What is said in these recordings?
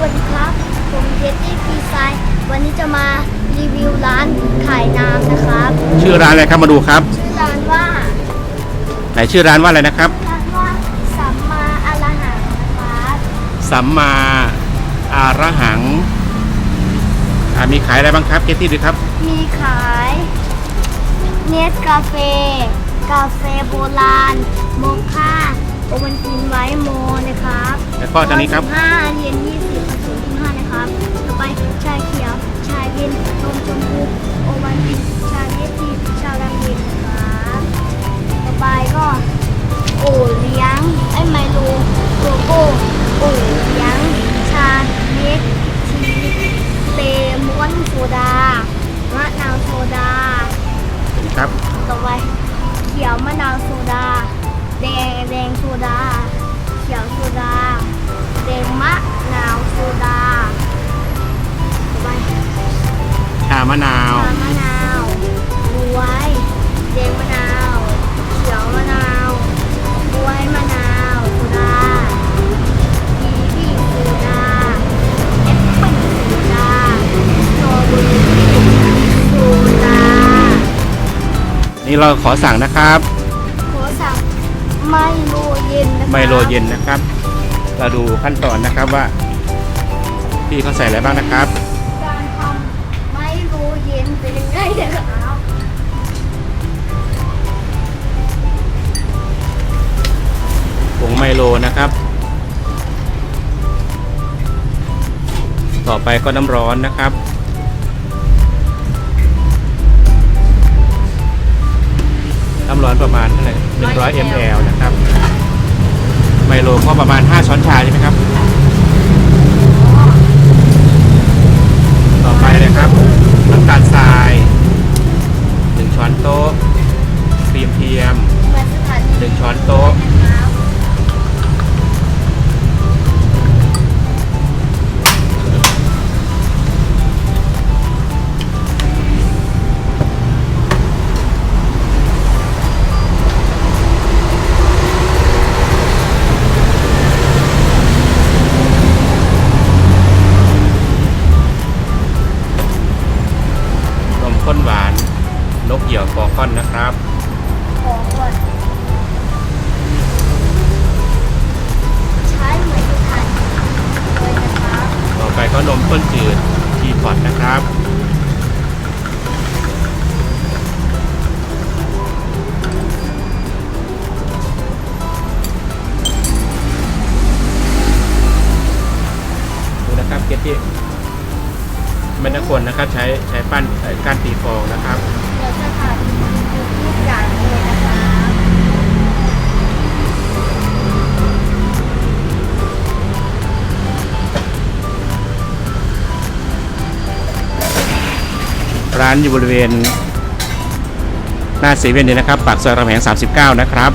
วัสดีครับ ผมเจสซี่พีไซด์วันนี้จะมารีวิวร้านขายน้ำนะครับ ชื่อร้านอะไรครับมาดูครับ ชื่อร้านว่าไหนชื่อร้านว่าอะไรนะครับ ร้านว่าสัมมาอรหังนะครับสัมมาอาระหังอ่ามีขายอะไรบ้างครับเกตตี้ดูครับ มีขายเนสกาแฟกาแฟโบราณโมค่าโอวันตินไวท์โมนะครับแล้วก็ตอนนี้ครับ ห้าเหรียญยี่สิบผสมที่ห้านะ ครับ ต่อไปชาเขียว ชาเย็นนมชมพูโอวันตินชาเย็นทีชาดำเย็นนะครับต่อไปก็โอเลี้ยงไอ้ไมโลโกโก้โอเลี้ยง ชาเม็ดทีเลมอนโซดามะนาวโซดา ครับ ต่อไปเขียวมะนาวโซดา แดงแดงโซดา เขียวโซดาแดงมะนาว มะนาวชามะนาวบวยแดงมะนาวเขียวมะนาวบวยมะนาวโซดากีวีโซดาแอปเปิ้ลโซดาสตรอเบอรี่โซดานี่เราขอสั่งนะครับขอสั่งไมโลเย็นนะคะไมโลเย็นนะครับ เราดูขั้นตอนนะครับว่า พี่เขาใส่อะไรบ้างนะครับ นะครับ ต่อไปก็น้ำร้อนนะครับ น้ำร้อนประมาณเท่าไหร่100 ml นะครับ ไมโลก็ประมาณ 5 ช้อนชาใช่ไหมครับ นะครับต่อไปก็นมข้นจืดทีพอตนะครับดูนะครับเกตตี้ไม่น่าควรนะครับใช้ใช้ปั้นเอ่อก้านตีฟองนะครับานอยู่บริเวณ หน้าเซเว่นเลยนะครับ ปากซอยรามแหง39 นะครับ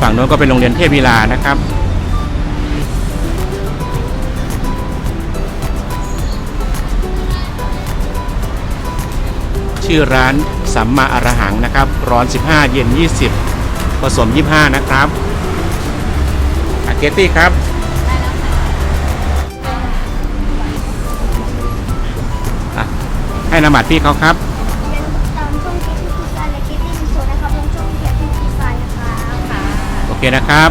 ฝั่งโน้นก็เป็นโรงเรียนเทพวีลานะครับชื่อร้านสัมมาอรหังนะครับ ร้อน 15 เย็น 20 ผสม 25 นะครับอาเกตตี้ครับ ให้นำบัตรพี่เขาครับย่าลืมติดตามช่องคิดที่ดีไซน์และคิดที่มีโชว์นะครับลงช่องคิที่ดีไซน์นะคะโอเคนะครับ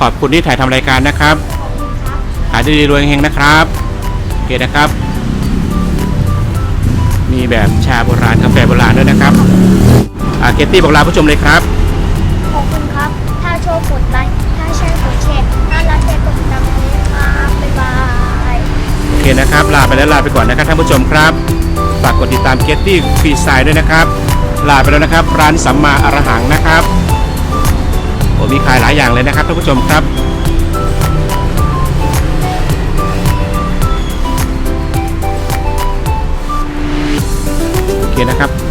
ขอบคุณที่ถ่ายทำรายการนะครับ ขอบคุณครับ ขายดีๆรวยเฮงๆนะครับ โอเคนะครับ มีแบบชาโบราณกาแฟโบราณด้วยนะครับอาเกตตี้บอกลาผู้ชมเลยครับ ขอบคุณครับ ถ้าชอบกดไลค์ถ้าแชร์กดแชร์ถ้ารักแชร์กดติดตามเลยครับบ๊ายบาย โอเคนะครับ ลาไปแล้วลาไปก่อนนะครับท่านผู้ชมครับ ฝากกดติดตามเกตตี้ฟรีไซด์ด้วยนะครับ ลาไปแล้วนะครับ ร้านสัมมาอรหังนะครับผมมีขายหลายอย่างเลยนะครับท่านผู้ชมครับโอเคนะครับ